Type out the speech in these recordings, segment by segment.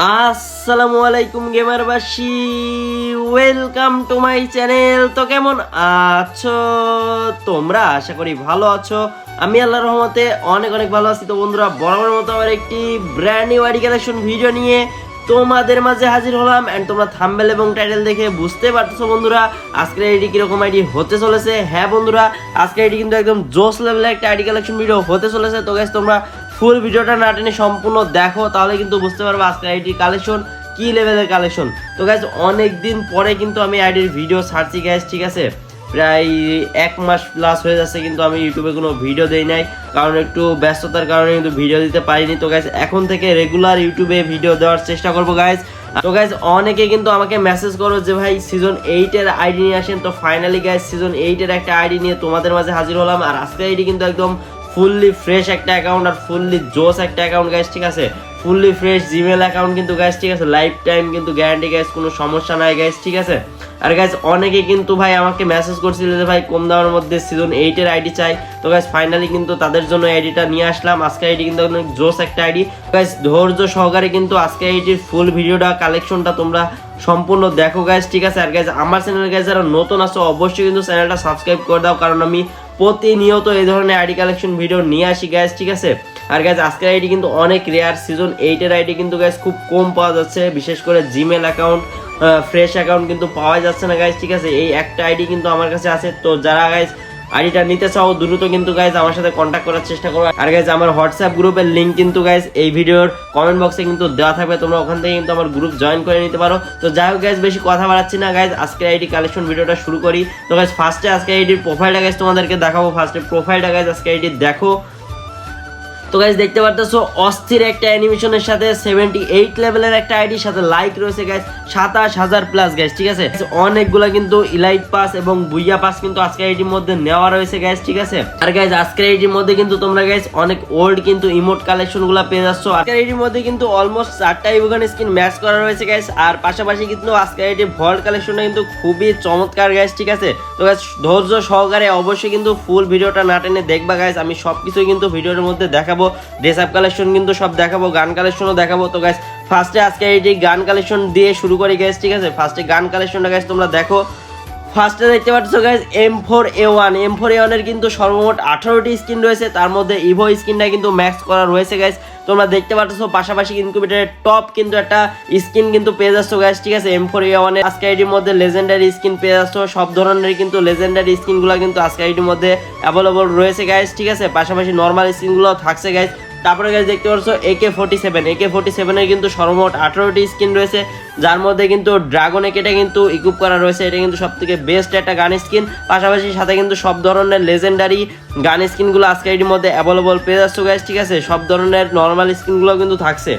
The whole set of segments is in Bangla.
আসসালামু আলাইকুম গেমারবাসী, ওয়েলকাম টু মাই চ্যানেল। তো কেমন আছো? তোমরা আশা করি ভালো আছো। আমি আল্লাহর রহমতে অনেক অনেক ভালো আছি। তো বন্ধুরা বরাবর মতো আমার একটি brand new ID collection video নিয়ে তোমাদের মাঝে হাজির হলাম। অ্যান্ড তোমরা থাম্বেল এবং টাইটেল দেখে বুঝতে পারতেছো বন্ধুরা, আজকের আইডি কীরকম আইডি হতে চলেছে। হ্যাঁ বন্ধুরা, আজকের আইডি কিন্তু একদম জোস লেভেলের একটা আইডি কালেকশন ভিডিও হতে চলেছে। তো গাইস তোমরা ফুল ভিডিওটা না টেনে সম্পূর্ণ দেখো, তাহলে কিন্তু বুঝতে পারবে আজকের আইডির কালেকশন কি লেভেলের কালেকশন তো গাইজ অনেক দিন পরে কিন্তু আমি আইডির ভিডিও ছাড়ছি গাইজ ঠিক আছে? প্রায় এক মাস প্লাস হয়ে যাচ্ছে কিন্তু আমি ইউটিউবে কোনো ভিডিও দেই নাই, কারণ একটু ব্যস্ততার কারণে কিন্তু ভিডিও দিতে পারিনি। তো গাইজ এখন থেকে রেগুলার ইউটিউবে ভিডিও দেওয়ার চেষ্টা করব গাইজ তো গাইজ অনেকে কিন্তু আমাকে মেসেজ করো যে, ভাই সিজন এইটের আইডি নিয়ে আসেন। তো ফাইনালি গাইজ সিজন এইটের একটা আইডি নিয়ে তোমাদের মাঝে হাজির হলাম। আর আজকে আইডি কিন্তু একদম ফুললি ফ্রেশ একটা অ্যাকাউন্ট আর ফুললি জোস একটা অ্যাকাউন্ট গাইজ ঠিক আছে? ফুললি ফ্রেশ জিমেল অ্যাকাউন্ট কিন্তু গাইজ ঠিক আছে? লাইফ টাইম কিন্তু গ্যারান্টি গাইজ কোনো সমস্যা নাই গাইজ ঠিক আছে? আর গাইজ অনেকে কিন্তু ভাই আমাকে মেসেজ করছিল যে ভাই, কম দামের মধ্যে সিজন এইটের আইডি চাই। তো গাইজ ফাইনালি কিন্তু তাদের জন্য আইডিটা নিয়ে আসলাম। আজকে আইডি কিন্তু অনেক জোস একটা আইডি গাইজ ধৈর্য সহকারে কিন্তু আজকে আইডির ফুল ভিডিওটা কালেকশনটা তোমরা সম্পূর্ণ দেখো গাইজ ঠিক আছে? আর গাইজ আমার চ্যানেল গাইজ যারা নতুন আছো, অবশ্যই কিন্তু চ্যানেলটা সাবস্ক্রাইব করে দাও। কারণ আমি প্রতিনিয়ত এই ধরনের আইডি কালেকশন ভিডিও নিয়ে আসি গ্যাস ঠিক আছে? আর গ্যাস আজকের আইডি কিন্তু অনেক রেয়ার সিজন এইটের আইডি কিন্তু গ্যাস খুব কম পাওয়া যাচ্ছে, বিশেষ করে জিমেল অ্যাকাউন্ট ফ্রেশ অ্যাকাউন্ট কিন্তু পাওয়া যাচ্ছে না গাইজ ঠিক আছে? এই একটা আইডি কিন্তু আমার কাছে আছে, তো যারা গাইজ আইডিটা নিতে চাও, দ্রুত কিন্তু গাইজ আমার সাথে কন্ট্যাক্ট করার চেষ্টা করো। আর গাইজ আমার হোয়াটসঅ্যাপ গ্রুপের লিঙ্ক কিন্তু গাইজ এই ভিডিওর কমেন্ট বক্সে কিন্তু দেওয়া থাকবে। তোমরা ওখান থেকে কিন্তু আমার গ্রুপ জয়েন করে নিতে পারো। তো যাই হোক গাইজ বেশি কথা বাড়াচ্ছি না গাইজ আজকে আইডি কালেকশন ভিডিওটা শুরু করি। তো গাইজ ফার্স্টে আজকে আইডির প্রোফাইলটা গাইজ তোমাদেরকে দেখাবো। ফার্স্টে প্রোফাইলটা গাইজ আজকে আইডি দেখো। তো গাইজ দেখতে পারতেছো, অস্থির একটা অ্যানিমেশনের সাথে সেভেন্টি এইট লেভেলের একটা আইডির সাথে লাইক রয়েছে গাইজ সাতাশ হাজার প্লাস গাইজ ঠিক আছে? অনেকগুলো কিন্তু ইলাইট পাস এবং বুইয়া পাস কিন্তু আজকের আইডির মধ্যে নেওয়া রয়েছে গাইজ ঠিক আছে? আর গাইজ আজকের আইডির মধ্যে কিন্তু তোমরা গাইজ অনেক ওল্ড কিন্তু ইমোট কালেকশনগুলো পেয়ে যাচ্ছ। আজকের আইডির মধ্যে কিন্তু অলমোস্ট চারটা ইভোগান স্কিন ম্যাচ করা রয়েছে গাইজ আর পাশাপাশি কিন্তু আজকের আইডির ভল্ট কালেকশনটা কিন্তু খুবই চমৎকার গাইজ ঠিক আছে? তো গাইজ ধৈর্য সহকারে অবশ্যই কিন্তু ফুল ভিডিওটা না টেনে দেখবা গাইজ আমি সবকিছুই কিন্তু ভিডিওর মধ্যে দেখাবো। ড্রেস আপ কালেকশন কিন্তু সব দেখাবো, গান কালেকশনও দেখাবো। তো গাইস ফার্স্টে আজকে এই গান কালেকশন দিয়ে শুরু করি গাইজ ঠিক আছে? ফার্স্টে গান কালেকশনটা গাইজ তোমরা দেখো। ফার্স্টে দেখতে পাচ্ছ guys M four A one M four A ওয়ানের কিন্তু সর্বমোট আঠারোটি স্কিন রয়েছে, তার মধ্যে ইভো স্কিনটা কিন্তু ম্যাক্স করা রয়েছে গাইজ তোমরা দেখতে পাচ্ছ পাশাপাশি ইনকিউবেটারের টপ কিন্তু একটা স্কিন কিন্তু পেয়ে যাচ্ছ গাইজ ঠিক আছে? এম ফোর এ ওয়ানের আজকে আইডির মধ্যে লেজেন্ডারি স্কিন পেয়ে যাচ্ছ, সব ধরনের কিন্তু লেজেন্ডারি স্কিনগুলো কিন্তু আজকে আইডির মধ্যে অ্যাভেলেবল রয়েছে গাইজ ঠিক আছে? পাশাপাশি নর্মাল স্কিনগুলো থাকছে গাইজ তারপরে গাইজ দেখতে পাচ্ছ একে ফোর্টি সেভেন একে ফোর্টি সেভেনের কিন্তু সর্বমোট আঠারোটি স্কিন রয়েছে, যার মধ্যে কিন্তু ড্রাগন একেটা কিন্তু ইকুপ করা রয়েছে। এটা কিন্তু সব থেকে বেস্ট একটা গান স্কিন পাশাপাশি সাথে কিন্তু সব ধরনের লেজেন্ডারি গান স্কিনগুলো আজকে এটির মধ্যে অ্যাভেলেবল পেয়ে যাচ্ছ গাইজ ঠিক আছে? সব ধরনের নর্মাল স্কিনগুলো কিন্তু থাকছে।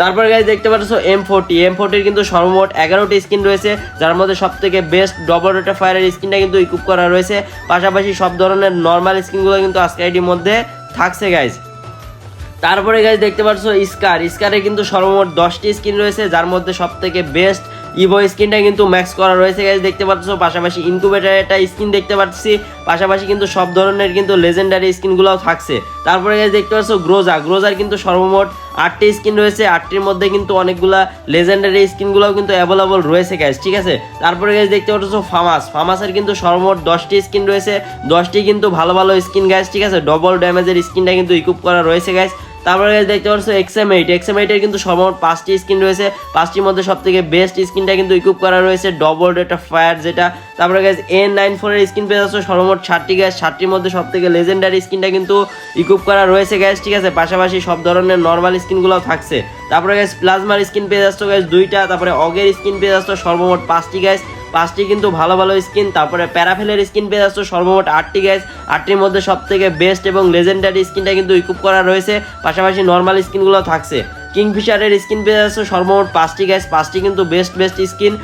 তারপরে গাইজ দেখতে পাচ্ছ এম ফোর্টি এম ফোর্টির কিন্তু সর্বমোট এগারোটি স্কিন রয়েছে, যার মধ্যে সব থেকে বেস্ট ডবল রেটা ফায়ারের স্কিনটা কিন্তু ইকুপ করা রয়েছে। পাশাপাশি সব ধরনের নর্মাল স্কিনগুলো কিন্তু আজকে আইডির মধ্যে থাকছে গাইজ তারপরে গাইজ দেখতে পাচ্ছ স্কার স্কারে কিন্তু সর্বমোট দশটি স্কিন রয়েছে, যার মধ্যে সব থেকে বেস্ট ইভো স্কিনটা কিন্তু ম্যাক্স করা রয়েছে গাইজ দেখতে পাচ্ছ। পাশাপাশি ইনকুবেটার একটা স্কিন দেখতে পাচ্ছি। পাশাপাশি কিন্তু সব ধরনের কিন্তু লেজেন্ডারি স্কিনগুলোও থাকছে। তারপরে গাইজ দেখতে পাচ্ছ গ্রোজা গ্রোজার কিন্তু সর্বমোট আটটি স্কিন রয়েছে। আটটির মধ্যে কিন্তু অনেকগুলা লেজেন্ডারি স্কিনগুলোও কিন্তু অ্যাভেলেবল রয়েছে গ্যাস ঠিক আছে? তারপরে গ্যাস দেখতে পাচ্ছ ফামাস ফামাসের কিন্তু সর্বমোট দশটি স্কিন রয়েছে। দশটি কিন্তু ভালো ভালো স্কিন গ্যাস ঠিক আছে? ডবল ড্যামেজের স্কিনটা কিন্তু ইকুপ করা রয়েছে গ্যাস তারপরে দেখতে পাচ্ছ এক্সএম এইট এক্সএম এইটের কিন্তু সর্বমোট পাঁচটি স্কিন রয়েছে। পাঁচটির মধ্যে সব থেকে বেস্ট স্কিনটা কিন্তু ইকুপ করা রয়েছে ডবল একটা ফায়ার যেটা। তারপরে গ্যাস এন নাইন ফোরের স্কিন পেয়ে যাচ্ছ সর্বমোট ষাটটি গ্যাস ষাটটির মধ্যে সব থেকে লেজেন্ডারি স্কিনটা কিন্তু ইকুপ করা রয়েছে গ্যাস ঠিক আছে? পাশাপাশি সব ধরনের নর্মাল স্কিনগুলোও থাকছে। তারপরে গ্যাস প্লাজমার স্কিন পেয়ে যাচ্ছ গ্যাস দুইটা। তারপরে অগের স্কিন পেয়ে যাচ্ছ সর্বমোট পাঁচটি গ্যাস পাঁচটি কিন্তু ভালো ভালো স্কিন তারপরে প্যারাফেলের স্কিন পেয়ে যাচ্ছ সর্বমোট আটটি গ্যাস আটটির মধ্যে সব থেকে বেস্ট এবং লেজেন্ডারি স্কিনটা কিন্তু ইকুপ করা রয়েছে। পাশাপাশি নর্মাল স্কিনগুলো থাকছে। কিংফিশারের স্কিন পেয়ে যাচ্ছ সর্বমোট পাঁচটি গ্যাস পাঁচটি কিন্তু বেস্ট বেস্ট স্কিন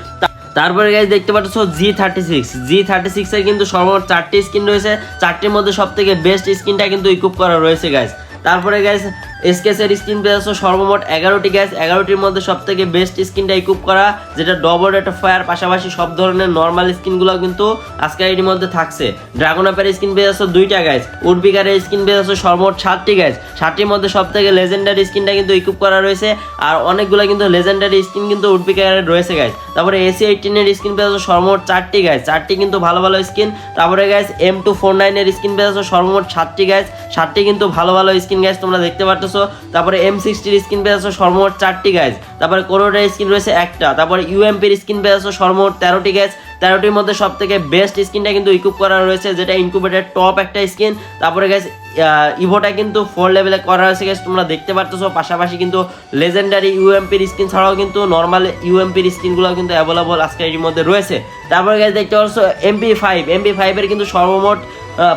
তারপরে গাইজ দেখতে পাচ্ছ G thirty six G thirty সিক্সের কিন্তু সর্বমোট চারটি স্কিন রয়েছে। চারটির মধ্যে সব থেকে বেস্ট স্কিনটা কিন্তু ইকুপ করা রয়েছে গাইজ তারপরে গাইজ স্কিন পেয়ে যাচ্ছ সর্বমোট এগারোটি গ্যাস এগারোটির মধ্যে সব থেকে বেস্ট স্কিনটা ইকুপ করা, যেটা ডবল রেট অফ ফায়ার পাশাপাশি সব ধরনের নর্মাল স্কিনগুলো কিন্তু আজকে এটির মধ্যে থাকছে। ড্রাগন অ্যাপের স্কিন পেয়ে যাচ্ছ দুইটা গ্যাস উডবিকারের স্কিন পেয়ে যাচ্ছ সর্বমোট সাতটি গ্যাস সাতটির মধ্যে সব থেকে লেজেন্ডারি স্কিনটা কিন্তু ইকুপ করা রয়েছে, আর অনেকগুলো কিন্তু লেজেন্ডারি স্কিন কিন্তু উডবিকারের রয়েছে গ্যাস তারপরে এসি এইটিনের স্কিন পেয়ে যাচ্ছ সর্বমোট চারটি গ্যাস চারটি কিন্তু ভালো ভালো স্কিন তারপরে গ্যাস এম টু ফোর নাইনের স্কিন পেয়ে যাচ্ছ সর্বমোট সাতটি গ্যাস সাতটি কিন্তু ভালো ভালো স্কিন গ্যাস তোমরা দেখতে পারতেছো তারপরে এম সিক্সটির স্কিন পেয়ে যাচ্ছ সর্বমোট চারটি গ্যাস তারপরে কোনোটার স্কিন রয়েছে একটা, তারপরে ইউএমপির স্কিন পেয়ে যাচ্ছ সর্বমোট তেরোটি গ্যাস তেরোটির মধ্যে সব থেকে বেস্ট স্কিনটা কিন্তু ইকুপ করা রয়েছে, যেটা ইনকুবেটের টপ একটা স্কিন তারপরে গ্যাস ইভোটা কিন্তু ফোর লেভেলে করা হয়েছে গ্যাস তোমরা দেখতে পারতেছো। পাশাপাশি কিন্তু লেজেন্ডারি ইউএমপির স্কিন ছাড়াও কিন্তু নর্মাল ইউএমপির স্কিনগুলো কিন্তু অ্যাভেলেবল আজকে এর মধ্যে রয়েছে। তারপরে গ্যাস দেখতে পাচ্ছ এমপি ফাইভ এমপি ফাইভের কিন্তু সর্বমোট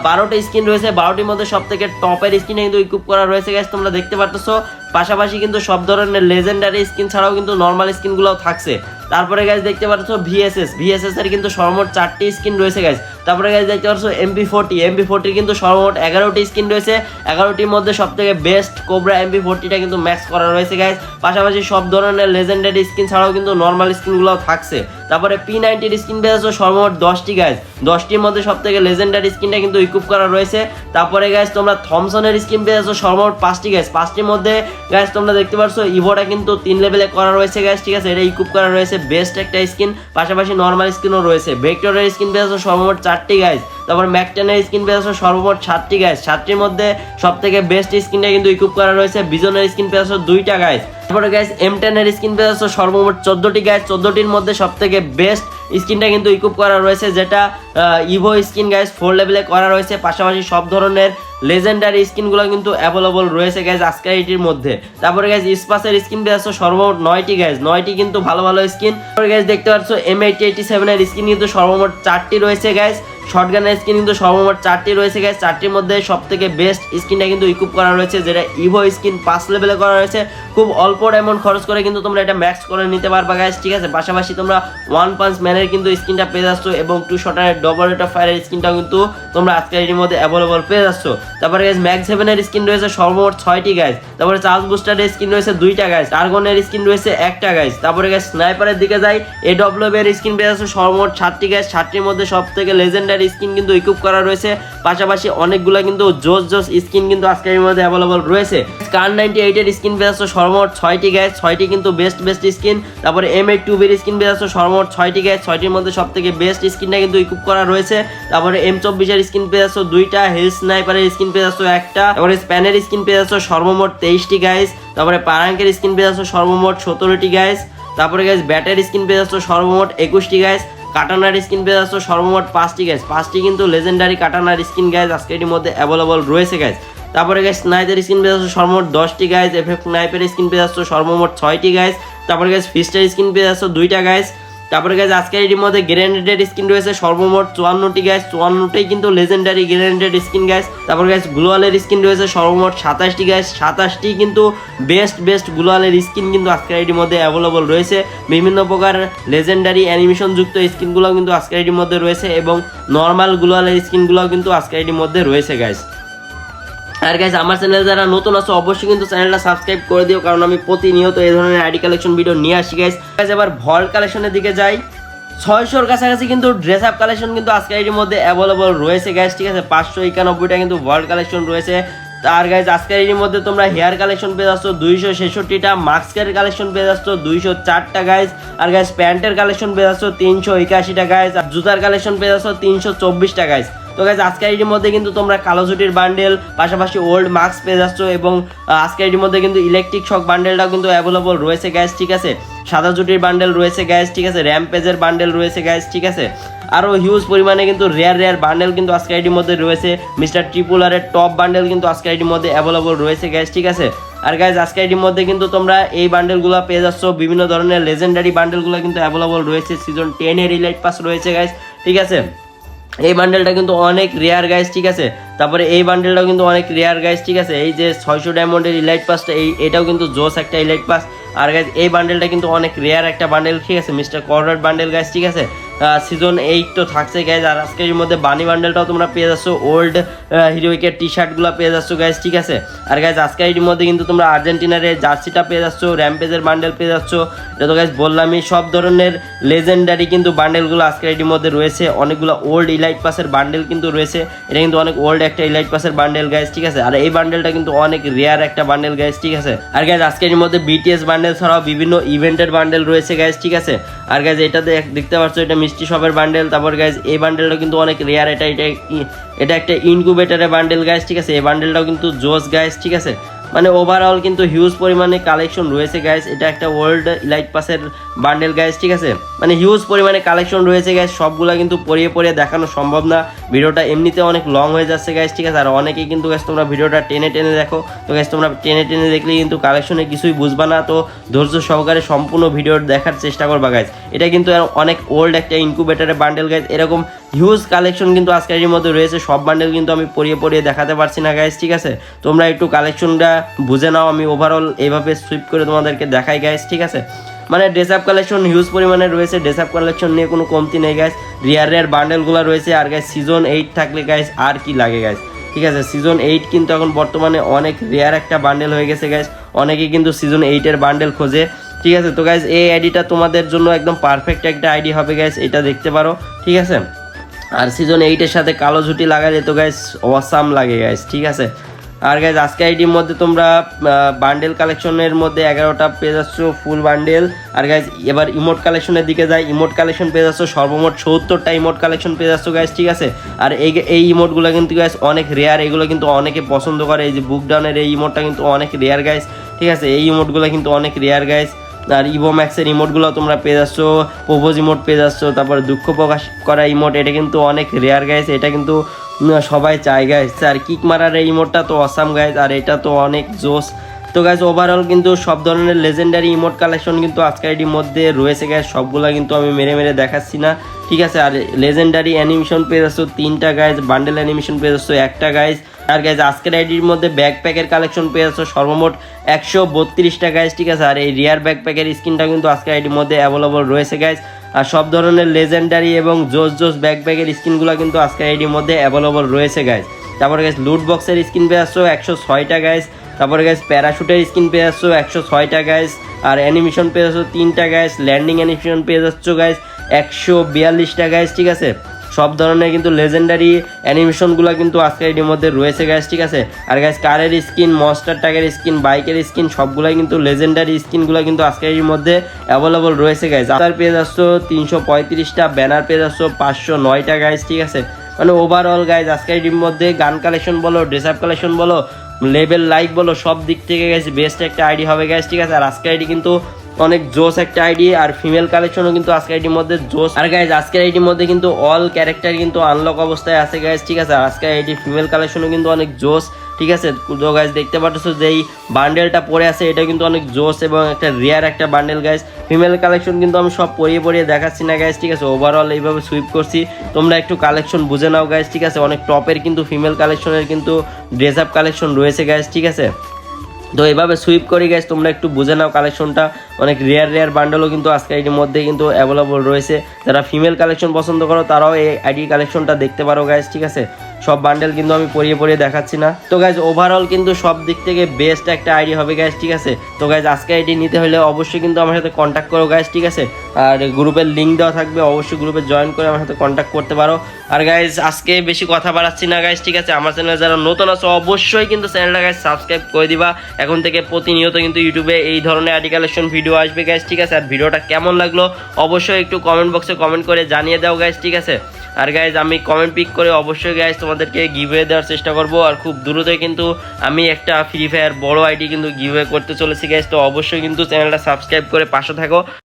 বারোটা স্কিন রয়েছে, বারোটির মধ্যে সব থেকে টপের স্কিনে কিন্তু ইকুপ করা রয়েছে গ্যাস তোমরা দেখতে পারতেছো। পাশাপাশি কিন্তু সব ধরনের লেজেন্ডারি স্কিন ছাড়াও কিন্তু নর্মাল স্কিনগুলোও থাকছে। তারপরে গ্যাস দেখতে পাচ্ছ ভিএসএস ভিএসএস এর কিন্তু সর্বমোট চারটি স্কিন রয়েছে গাইজ তারপরে গাইজ দেখতে পাচ্ছ এমপি ফোরটি এমপি ফোরটির কিন্তু সর্বমোট এগারোটি স্কিন রয়েছে। এগারোটির মধ্যে সব থেকে বেস্ট কোবরা এমপি ফোরটিটা কিন্তু ম্যাক্স করা রয়েছে গাইজ পাশাপাশি সব ধরনের লেজেন্ডারি স্কিন ছাড়াও কিন্তু নর্মাল স্কিনগুলোও থাকছে। তারপরে পি নাইনটির স্কিন পেয়েছ সর্বমোট দশটি গাইজ দশটির মধ্যে সব থেকে লেজেন্ডারি স্কিনটা কিন্তু ইকুপ করা রয়েছে। তারপরে গাইজ তোমরা থমসনের স্কিন পেয়েছ সর্বমোট পাঁচটি গাইজ পাঁচটির মধ্যে গাইজ তোমরা দেখতে পাচ্ছ ইভোটা কিন্তু তিন লেভেলে করা রয়েছে গাইজ ঠিক আছে, এটা ইকুপ করা রয়েছে বেস্ট একটা স্কিন পাশাপাশি নর্মাল স্কিনও রয়েছে। ভেক্টরের স্কিন পেয়েছ সর্বমোট চারটি গাইজ তারপর ম্যাকটেনের স্ক্রিন পেয়ে আসো সর্বমোট সাতটি গাইজ সাতটির মধ্যে সব থেকে বেস্ট স্ক্রিনটা কিন্তু ইকুপ করা রয়েছে। বিজনের স্ক্রিন পেয়ে আসো দুইটা গাইজ তারপরে গাইজ এম টেনের স্ক্রিন পেয়ে আসো সর্বমোট চোদ্দটি গাইজ চোদ্দটির মধ্যে সব থেকে বেস্ট স্ক্রিনটা কিন্তু ইকুপ করা রয়েছে, যেটা ইভো স্ক্রিন গাইজ ফোর লেভেলে করা রয়েছে। পাশাপাশি সব ধরনের লেজেন্ডারি স্কিনগুলো কিন্তু অ্যাভেলেবল রয়েছে গ্যাস আজকের এটির মধ্যে। তারপরে গ্যাস স্পাসের স্কিন পেয়েছ সর্বমোট নয়টি গ্যাস নয়টি কিন্তু ভালো ভালো স্কিন তারপরে গ্যাস দেখতে পাচ্ছ এম এইটি এইটি সেভেনের স্কিন কিন্তু সর্বমোট চারটি রয়েছে গ্যাস শর্টগানের স্কিন কিন্তু সর্বমোট চারটি রয়েছে গ্যাস চারটির মধ্যে সব থেকে বেস্ট স্কিনটা কিন্তু ইকুপ করা রয়েছে, যেটা ইভো স্কিন পাঁচ লেভেলে করা রয়েছে। খুব অল্প অ্যামাউন্ট খরচ করে কিন্তু তোমরা এটা ম্যাক্স করে নিতে পারবা গ্যাস ঠিক আছে? পাশাপাশি তোমরা ওয়ান পাঞ্চ ম্যানের কিন্তু স্কিনটা পেয়ে যাচ্ছ এবং টু শটারের ডবল রেট অফ ফায়ারের স্কিনটাও কিন্তু তোমরা আজকের এর মধ্যে অ্যাভেলেবল পেয়ে যাচ্ছ। তারপরে গ্যাস ম্যাক্স সেভেনের স্কিন রয়েছে সর্বমোট ছয়টি গাইজ তারপরে চার্জ বুস্টারের স্কিন রয়েছে দুইটা গাইজ আর্গনের স্কিন রয়েছে একটা গাইজ তারপরে গ্যাস স্নাইপারের দিকে যাই। এ ডব্লিউ এর স্কিন পেয়ে যাচ্ছ সর্বমোট সাতটি গাইজ সাতটির মধ্যে সব থেকে লেজেন্ডারি স্কিন কিন্তু ইকুপ করা রয়েছে। পাশাপাশি অনেকগুলো কিন্তু জোস জোস স্কিন কিন্তু আজকের মধ্যে অ্যাভেলেবল রয়েছে। কার নাইনটি এইটের স্কিন পেয়ে সর্বমোট ছয়টি গাইজ ছয়টি কিন্তু বেস্ট বেস্ট স্কিন তারপরে এম এইট টু বির স্কিন পেয়ে যাচ্ছ সর্বমোট ছয়টি গাইজ ছয়টির মধ্যে সব থেকে বেস্ট স্কিনটা কিন্তু ইকুপ করা রয়েছে। তারপরে এম চব্বিশের স্কিন পেয়ে যাচ্ছ দুইটা হিল স্নাইপারের স্কিন পেয়ে যাচ্ছ একটা। তারপরে স্প্যানের স্কিন পেয়ে যাচ্ছ সর্বমোট তেইশটি গাইজ তারপরে পারাঙ্কের স্কিন পেয়ে যাচ্ছ সর্বমোট সতেরোটি গাইজ তারপরে গাইজ ব্যাটের স্কিন পেয়ে সর্বমোট একুশটি গাইজ কাটানার স্কিন পেয়ে যাচ্ছ সর্বমোট পাঁচটি গ্যাস পাঁচটি কিন্তু লেজেন্ডারি কাটানার স্কিন গ্যাস আজকে এটির মধ্যে অ্যাভেলেবল রয়েছে গ্যাস তারপরে গ্যাস স্নাইপের স্কিন পেয়ে যাচ্ছ সর্বমোট দশটি গ্যাস এফেক্ট স্নাইপের স্কিন পেয়ে যাচ্ছ সর্বমোট ছয়টি গ্যাস তারপরে গ্যাস ফিস্টার স্কিন পেয়ে যাচ্ছ দুইটা গাইজ তারপরে গাইজ আজকের এটির মধ্যে গ্রেনেডের স্কিন রয়েছে, সর্বমোট চুয়ান্নটি গ্যাস চুয়ান্নটাই কিন্তু লেজেন্ডারি গ্রেনেডের স্কিন গ্যাস তারপর গ্যাস গ্লোয়ালের স্কিন রয়েছে, সর্বমোট সাতাশটি গ্যাস সাতাশটি কিন্তু বেস্ট বেস্ট গ্লোয়ালের স্কিন কিন্তু আজকের এটির মধ্যে অ্যাভেলেবল রয়েছে। বিভিন্ন প্রকার লেজেন্ডারি অ্যানিমেশন যুক্ত স্কিনগুলো কিন্তু আজকের এটির মধ্যে রয়েছে এবং নর্মাল গ্লোয়ালের স্কিনগুলো কিন্তু আজকের এটির মধ্যে রয়েছে গাইস আর গাইজ আমার চ্যানেল যারা নতুন আছে, অবশ্যই কিন্তু চ্যানেলটা সাবস্ক্রাইব করে দিও, কারণ আমি প্রতিনিয়ত এই ধরনের আইডি কালেকশন ভিডিও নিয়ে আসি গাইজ গাইজ এবার ভল কালেকশনের দিকে যাই। ছয়শোর কাছাকাছি কিন্তু ড্রেস আপ কালেকশন কিন্তু আজকে এটির মধ্যে অ্যাভেলেবল রয়েছে গাইজ ঠিক আছে? পাঁচশো একানব্বইটা কিন্তু ভল কালেকশন রয়েছে। আর গাইজ আজকের এর মধ্যে তোমরা হেয়ার কালেকশন পেয়ে যাচ্ছ, দুইশো ছেষট্টিটা। মাস্কের কালেকশন পেয়ে যাচ্ছ, দুইশো চারটা গাইজ আর গাইজ প্যান্টের কালেকশন পেয়ে যাচ্ছ, তিনশো একাশিটা গাইজ আর জুতার কালেকশন পেয়ে যাচ্ছ, তিনশো চব্বিশটা গাইজ তো গাইজ আজকের এটির মধ্যে কিন্তু তোমরা কালো জুটির বান্ডেল পাশাপাশি ওল্ড মাস্ক পেয়ে যাচ্ছ এবং আজকের এটির মধ্যে কিন্তু ইলেকট্রিক শক বান্ডেলটাও কিন্তু অ্যাভেলেবল রয়েছে গ্যাস ঠিক আছে? সাদা জুটির বান্ডেল রয়েছে গ্যাস ঠিক আছে? র্যাম্পেজের বান্ডেল রয়েছে গ্যাস ঠিক আছে? আরও হিউজ পরিমাণে কিন্তু রেয়ার রেয়ার বান্ডেল কিন্তু আজকের আইডির মধ্যে রয়েছে। মিস্টার ট্রিপুলারের টপ বান্ডেল কিন্তু আজকের আইডির মধ্যে অ্যাভেলেবল রয়েছে গ্যাস ঠিক আছে? আর গাইজ আজকে আইডির মধ্যে কিন্তু তোমরা এই বান্ডেলগুলো পেয়ে যাচ্ছ। বিভিন্ন ধরনের লেজেন্ডারি বান্ডেলগুলো কিন্তু অ্যাভেলেবল রয়েছে। সিজন টেনের রিলাইট পাস রয়েছে গাইজ ঠিক আছে? এই বান্ডেলটা কিন্তু অনেক রেয়ার গাইস ঠিক আছে? তারপরে এই বান্ডেলটাও কিন্তু অনেক রেয়ার গাইস ঠিক আছে? এই যে ছয়শো ডায়মন্ডের ইলাইট পাসটা এই এটাও কিন্তু জোস একটা ইলাইট পাস আর গাইজ এই বান্ডেলটা কিন্তু অনেক রেয়ার একটা বান্ডেল ঠিক আছে? মিস্টার কর্নার বান্ডেল গাইস ঠিক আছে? সিজন এইট তো থাকছে গাইজ আর আজকের এর মধ্যে বানি বান্ডেলটাও তোমরা পেয়ে যাচ্ছ। ওল্ড হিরোইকের টি শার্টগুলো পেয়ে যাচ্ছ গাইজ ঠিক আছে? আর গাইজ আজকের এর মধ্যে কিন্তু তোমরা আর্জেন্টিনার জার্সিটা পেয়ে যাচ্ছ র্যাম্পেজের বান্ডেল পেয়ে যাচ্ছ। এটা তো গাইজ বললামই, সব ধরনের লেজেন্ডারি কিন্তু বান্ডেলগুলো আজকের এটির মধ্যে রয়েছে। অনেকগুলো ওল্ড ইলাইট পাসের বান্ডেল কিন্তু রয়েছে। এটা কিন্তু অনেক ওল্ড একটা ইলাইট পাসের বান্ডেল গাইজ ঠিক আছে? আর এই বান্ডেলটা কিন্তু অনেক রেয়ার একটা বান্ডেল গাইজ ঠিক আছে? আর গাইজ আজকের এর মধ্যে বিটিএস বান্ডেল ছাড়াও বিভিন্ন ইভেন্টের বান্ডেল রয়েছে গাইজ ঠিক আছে? আর গাইজ এটা দেখতে পাচ্ছ, এটা মিষ্টি শপের বান্ডেল তারপর গাইজ এই বান্ডেলটা কিন্তু অনেক রেয়ার এটা এটা এটা একটা ইনকুবেটারের বান্ডেল গাইজ ঠিক আছে? এই বান্ডেলটাও কিন্তু জোস গাইজ ঠিক আছে? মানে ওভারঅল কিন্তু হিউজ পরিমাণে কালেকশন রয়েছে গাইজ এটা একটা ওয়ার্ল্ড ইলাইট পাসের বান্ডেল গাইজ ঠিক আছে? মানে হিউজ পরিমাণে কালেকশন রয়েছে গ্যাস সবগুলো কিন্তু পরিয়ে পরিয়ে দেখানো সম্ভব না। ভিডিওটা এমনিতে অনেক লং হয়ে যাচ্ছে গাইজ ঠিক আছে? আর অনেকেই কিন্তু গাইজ তোমরা ভিডিওটা টেনে টেনে দেখো। তো গাইজ তোমরা টেনে টেনে দেখলে কিন্তু কালেকশনে কিছুই বুঝবা না। তো, ধৈর্য সহকারে সম্পূর্ণ ভিডিও দেখার চেষ্টা করবা গাইজ এটা কিন্তু অনেক ওল্ড একটা ইনকুবেটারের বান্ডেল গাইজ এরকম হিউজ কালেকশন কিন্তু আজকের মধ্যে রয়েছে। সব বান্ডেল কিন্তু আমি পরিয়ে পরিয়ে দেখাতে পারছি না গাইজ ঠিক আছে? তোমরা একটু কালেকশনটা বুঝে নাও। আমি ওভারঅল এইভাবে সুইপ করে তোমাদেরকে দেখাই গাইজ ঠিক আছে? মানে ড্রেস আপ কালেকশন হিউজ পরিমাণে রয়েছে। ড্রেস আপ কালেকশন নিয়ে কোনো কমতি নেই গাইজ রিয়ার রেয়ার বান্ডেলগুলো রয়েছে। আর গাইজ সিজন এইট থাকলে গাইজ আর কি লাগে গাইজ ঠিক আছে? সিজন এইট কিন্তু এখন বর্তমানে অনেক রেয়ার একটা বান্ডেল হয়ে গেছে গাইজ অনেকেই কিন্তু সিজন এইটের বান্ডেল খোঁজে। ঠিক আছে? তো গাইজ এই আইডিটা তোমাদের জন্য একদম পারফেক্ট একটা আইডি হবে গাইজ এটা দেখতে পারো। ঠিক আছে? আর সিজন এইটের সাথে কালো ঝুটি লাগালে তো গাইজ অসাম লাগে গাইজ ঠিক আছে? আর গাইজ আজকে আইডির মধ্যে তোমরা বান্ডেল কালেকশনের মধ্যে এগারোটা পেয়ে যাচ্ছ ফুল বান্ডেল আর গাইজ এবার ইমোট কালেকশনের দিকে যাই। ইমোট কালেকশন পেয়ে যাচ্ছ, সর্বমোট সত্তরটা ইমোট কালেকশন পেয়ে যাচ্ছ গাইজ ঠিক আছে? আর এই এই ইমোটগুলো কিন্তু গাইজ অনেক রেয়ার এগুলো কিন্তু অনেকে পছন্দ করে। এই যে বুক ডাউনের এই ইমোটটা কিন্তু অনেক রেয়ার গাইজ ঠিক আছে? এই ইমোটগুলো কিন্তু অনেক রেয়ার গাইজ আর ইভো ম্যাক্সের ইমোটগুলো তোমরা পেয়ে যাচ্ছ প্রোপোজ ইমোট পেয়ে যাচ্ছ, তারপরে দুঃখ প্রকাশ করা ইমোট এটা কিন্তু অনেক রেয়ার গাইস এটা কিন্তু সবাই চায় গাইস আর কিক মারার এই ইমোটটা তো অসাম গাইজ আর এটা তো অনেক জোস তো গাইজ ওভারঅল কিন্তু সব ধরনের লেজেন্ডারি ইমোট কালেকশন কিন্তু আজকের এটির মধ্যে রয়েছে গাইজ সবগুলা কিন্তু আমি মেরে মেরে দেখাচ্ছি না। ঠিক আছে, আর লেজেন্ডারি অ্যানিমেশন পেয়ে যাচ্ছ তিনটা গাইজ বান্ডেল অ্যানিমেশন পেয়ে যাচ্ছ একটা গাইজ আর গাইজ আজকের আইডির মধ্যে ব্যাকপ্যাকের কালেকশন পেয়ে যাচ্ছ সর্বমোট একশো বত্রিশটা গাইজ ঠিক আছে, আর এই রিয়ার ব্যাকপ্যাকের স্কিনটা কিন্তু আজকের আইডির মধ্যে অ্যাভেলেবল রয়েছে গাইজ আর সব ধরনের লেজেন্ডারি এবং জোস জোস ব্যাকপ্যাকের স্কিনগুলো কিন্তু আজকের আইডির মধ্যে অ্যাভেলেবল রয়েছে গাইজ তারপরে গেছে লুট বক্সের স্কিন পেয়ে আসছো একশো ছয়টা গাইজ তারপরে গেছে প্যারাশুটের স্কিন পেয়ে আসছো একশো ছয়টা গাইজ আর অ্যানিমেশন পেয়ে যাচ্ছ তিনটা গাইজ ল্যান্ডিং অ্যানিমেশন পেয়ে যাচ্ছ গাইজ একশো বিয়াল্লিশটা গাইজ ঠিক আছে? সব ধরনের কিন্তু লেজেন্ডারি অ্যানিমেশনগুলো কিন্তু আজকের এটির মধ্যে রয়েছে গ্যাস ঠিক আছে? আর গ্যাস কারের স্কিন মস্টার ট্যাগের স্কিন বাইকের স্কিন সবগুলাই কিন্তু লেজেন্ডারি স্কিনগুলো কিন্তু আজকের এটির মধ্যে অ্যাভেলেবল রয়েছে গ্যাস আপনার পেয়ে যাচ্ছ তিনশো পঁয়ত্রিশটা ব্যানার পেয়ে যাচ্ছ পাঁচশো নয়টা গাইজ ঠিক আছে? মানে ওভারঅল গাইজ আজকের এটির মধ্যে গান কালেকশন বলো ড্রেস আপ কালেকশন বলো লেভেল লাইক বলো, সব দিক থেকে গেছে বেস্ট একটা আইডি হবে গ্যাস ঠিক আছে? আর আজকের আইডি কিন্তু অনেক জোস একটা আইডি আর ফিমেল কালেকশনও কিন্তু আজকের আইডির মধ্যে জোস। আর গাইজ আজকের আইডির মধ্যে কিন্তু অল ক্যারেক্টার কিন্তু আনলক অবস্থায় আছে গাইজ ঠিক আছে? আর আজকের আইডি ফিমেল কালেকশনও কিন্তু অনেক জোস, ঠিক আছে? তো গাইজ দেখতে পাচ্ছ যে এই বান্ডেলটা পরে আছে এটা কিন্তু অনেক জোস এবং একটা রেয়ার একটা বান্ডেল গাইজ ফিমেল কালেকশন কিন্তু আমি সব পরিয়ে পরিয়ে দেখাচ্ছি না গাইজ ঠিক আছে? ওভারঅল এইভাবে সুইপ করছি। তোমরা একটু কালেকশন বুঝে নাও গাইজ ঠিক আছে? অনেক টপের কিন্তু ফিমেল কালেকশনের কিন্তু ড্রেস আপ কালেকশন রয়েছে গাইজ ঠিক আছে? তো এভাবে সুইপ করি গ্যাস তোমরা একটু বুঝে নাও কালেকশনটা অনেক রেয়ার রেয়ার বান্ডেলও কিন্তু আজকে আইডির মধ্যে কিন্তু অ্যাভেলেবল রয়েছে। যারা ফিমেল কালেকশন পছন্দ করো, তারাও এই আইডি কালেকশনটা দেখতে পারো গ্যাস ঠিক আছে? সব বান্ডেল কিন্তু আমি পরিয়ে পরিয়ে দেখাচ্ছি না। তো গাইজ ওভারঅল কিন্তু সব দিক থেকে বেস্ট একটা আইডি হবে গাইজ ঠিক আছে? তো গাইজ আজকে আইডি নিতে হলে অবশ্যই কিন্তু আমার সাথে কন্ট্যাক্ট করো গাইজ ঠিক আছে? আর গ্রুপের লিঙ্ক দেওয়া থাকবে, অবশ্যই গ্রুপে জয়েন করে আমার সাথে কন্ট্যাক্ট করতে পারো। আর গাইজ আজকে বেশি কথা বাড়াচ্ছি না গাইজ ঠিক আছে? আমার চ্যানেলে যারা নতুন আছো, অবশ্যই কিন্তু চ্যানেলটা গাইজ সাবস্ক্রাইব করে দিবা। এখন থেকে প্রতিনিয়ত কিন্তু ইউটিউবে এই ধরনের আইডি কালেকশন ভিডিও আসবে গাইজ ঠিক আছে? আর ভিডিওটা কেমন লাগল, অবশ্যই একটু কমেন্ট বক্সে কমেন্ট করে জানিয়ে দাও গাইজ ঠিক আছে? আর গাইজ আমি কমেন্ট পিক করে অবশ্যই গাইজ তোমাদেরকে গিভওয়ে দেওয়ার চেষ্টা করব। আর খুব দ্রুতই কিন্তু আমি একটা ফ্রি ফায়ার বড় আইডি কিন্তু গিভওয়ে করতে চলেছি গাইজ তো অবশ্যই কিন্তু চ্যানেলটা সাবস্ক্রাইব করে পাশে থাকো।